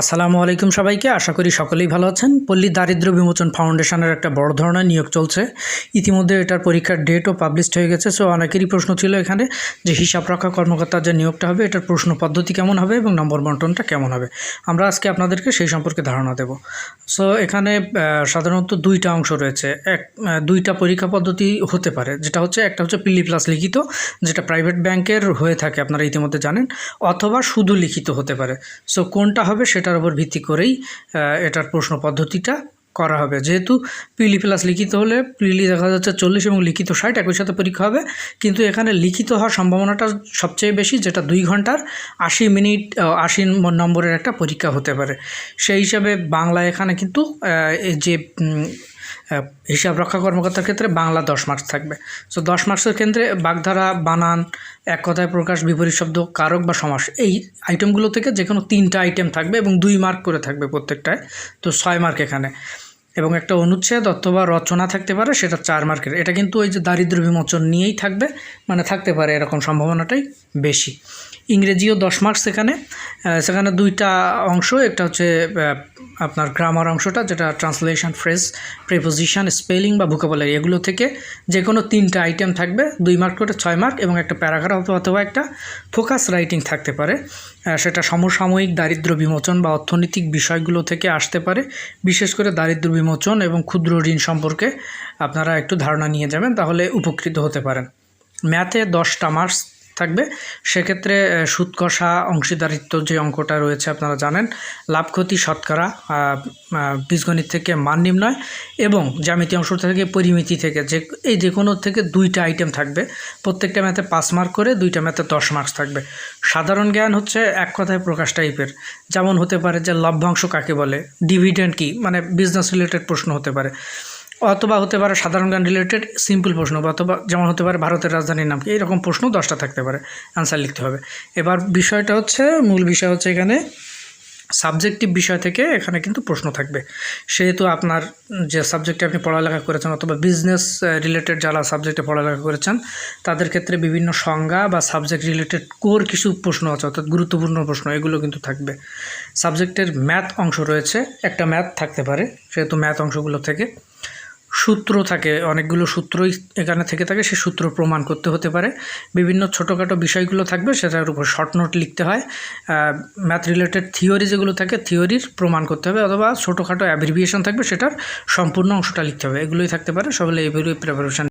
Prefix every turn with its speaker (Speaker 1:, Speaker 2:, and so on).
Speaker 1: আসসালামু আলাইকুম সবাইকে। আশা করি সকলেই ভালো আছেন। পল্লী দারিদ্র্য বিমোচন ফাউন্ডেশনের একটা বড় ধরনের নিয়োগ চলছে। ইতিমধ্যে এটার পরীক্ষার ডেটও পাবলিশড হয়ে গেছে। সো অনেকেরই প্রশ্ন ছিল এখানে যে হিসাব রক্ষা কর্মকর্তার যে নিয়োগটা হবে, এটার প্রশ্ন পদ্ধতি কেমন হবে এবং নম্বর বন্টনটা কেমন হবে? আমরা আজকে আপনাদেরকে সেই সম্পর্কে ধারণা দেব। সো এখানে সাধারণত দুইটা অংশ রয়েছে। এক দুইটা পরীক্ষা পদ্ধতি হতে পারে। যেটা হচ্ছে, একটা হচ্ছে পিলি প্লাস লিখিত, যেটা প্রাইভেট ব্যাংকের হয়ে থাকে, আপনারা ইতিমধ্যে জানেন, অথবা শুধু লিখিত হতে পারে। সো কোনটা হবে সেটার উপর ভিত্তি করেই এটার প্রশ্ন পদ্ধতিটা করা হবে। যেহেতু পিলি প্লাস লিখিত হলে পিলি দেখা যাচ্ছে চল্লিশ এবং লিখিত ষাট একই সাথে পরীক্ষা হবে, কিন্তু এখানে লিখিত হওয়ার সম্ভাবনাটা সবচেয়ে বেশি, যেটা দুই ঘণ্টার আশি মিনিট আশি নম্বরের একটা পরীক্ষা হতে পারে। সেই হিসাবে বাংলা এখানে কিন্তু যে হিসাব রক্ষা কর্মকর্তার ক্ষেত্রে বাংলা দশ মার্কস থাকবে। সো দশ মার্কসের ক্ষেত্রে বাগধারা, বানান, এক কথায় প্রকাশ, বিপরীত শব্দ, কারক বা সমাস, এই আইটেমগুলো থেকে যে কোনো তিনটা আইটেম থাকবে এবং দুই মার্ক করে থাকবে প্রত্যেকটায়। তো, ছয় মার্ক এখানে। এবং একটা অনুচ্ছেদ অথবা রচনা থাকতে পারে, সেটা চার মার্কের এটা কিন্তু ওই যে দারিদ্র্য বিমোচন নিয়েই থাকবে মানে থাকতে পারে এরকম সম্ভাবনাটাই বেশি। ইংরেজিও দশ মার্কস সেখানে সেখানে দুইটা অংশ, একটা হচ্ছে আপনার গ্রামার অংশটা, যেটা ট্রান্সলেশন ফ্রেজ প্রেপোজিশন স্পেলিং বা ভুকাবলারি এগুলো থেকে যে কোনো তিনটা আইটেম থাকবে, দুই মার্ক করে ছয় মার্ক এবং একটা প্যারাগ্রাফ অথবা একটা ফোকাস রাইটিং থাকতে পারে। সেটা সমসাময়িক দারিদ্র্য বিমোচন বা অর্থনৈতিক বিষয়গুলো থেকে আসতে পারে। বিশেষ করে দারিদ্র্য বিমোচন এবং ক্ষুদ্র ঋণ সম্পর্কে আপনারা একটু ধারণা নিয়ে যাবেন, তাহলে উপকৃত হতে পারেন। ম্যাথে দশটা মার্কস থাকবে। সেক্ষেত্রে আহ, সুদ কষা অংশীদারিত্ব যে অঙ্কটা রয়েছে আপনারা জানেন লাভ ক্ষতি শতকরা বীজগণিত থেকে মান নির্ণয় এবং জ্যামিতি অংশ থেকে পরিমিতি থেকে যে এই যে কোনো থেকে দুইটা আইটেম থাকবে। প্রত্যেকটা ম্যাথে পাঁচ মার্ক করে দুইটা ম্যাথে দশ মার্কস থাকবে। সাধারণ জ্ঞান হচ্ছে এক কথায় প্রকাশ টাইপের যেমন হতে পারে যে লভ্যাংশ কাকে বলে? ডিভিডেন্ড কি? মানে বিজনেস রিলেটেড প্রশ্ন হতে পারে। অথবা হতে পারে সাধারণ জ্ঞান রিলেটেড সিম্পল প্রশ্ন অথবা যেমন হতে পারে ভারতের রাজধানীর নাম কি? এইরকম প্রশ্ন দশটা থাকতে পারে অ্যান্সার লিখতে হবে। এবার বিষয়টা হচ্ছে, মূল বিষয় হচ্ছে এখানে সাবজেক্টিভ বিষয় থেকে এখানে কিন্তু প্রশ্ন থাকবে। সেহেতু আপনার যে সাবজেক্টে আপনি পড়ালেখা করেছেন অথবা বিজনেস রিলেটেড যারা সাবজেক্টে পড়ালেখা করেছেন, তাদের ক্ষেত্রে বিভিন্ন সংজ্ঞা বা সাবজেক্ট রিলেটেড কোর কিছু প্রশ্ন আছে, অর্থাৎ গুরুত্বপূর্ণ প্রশ্ন, এগুলো কিন্তু থাকবে। সাবজেক্টের ম্যাথ অংশ রয়েছে, একটা ম্যাথ থাকতে পারে, সেহেতু ম্যাথ অংশগুলো থেকে। সূত্র থাকে, অনেকগুলো সূত্রই এখানে থেকে থাকে, সে সূত্র প্রমাণ করতে হতে পারে। বিভিন্ন ছোটোখাটো বিষয়গুলো থাকবে, সেটার উপর শর্ট নোট লিখতে হয়। ম্যাথ রিলেটেড থিওরি যেগুলো থাকে থিওরির প্রমাণ করতে হবে, অথবা ছোটোখাটো অ্যাব্রিভিয়েশন থাকবে, সেটার সম্পূর্ণ অংশটা লিখতে হবে। এগুলোই থাকতে পারে সবাই এইভাবে প্রিপারেশন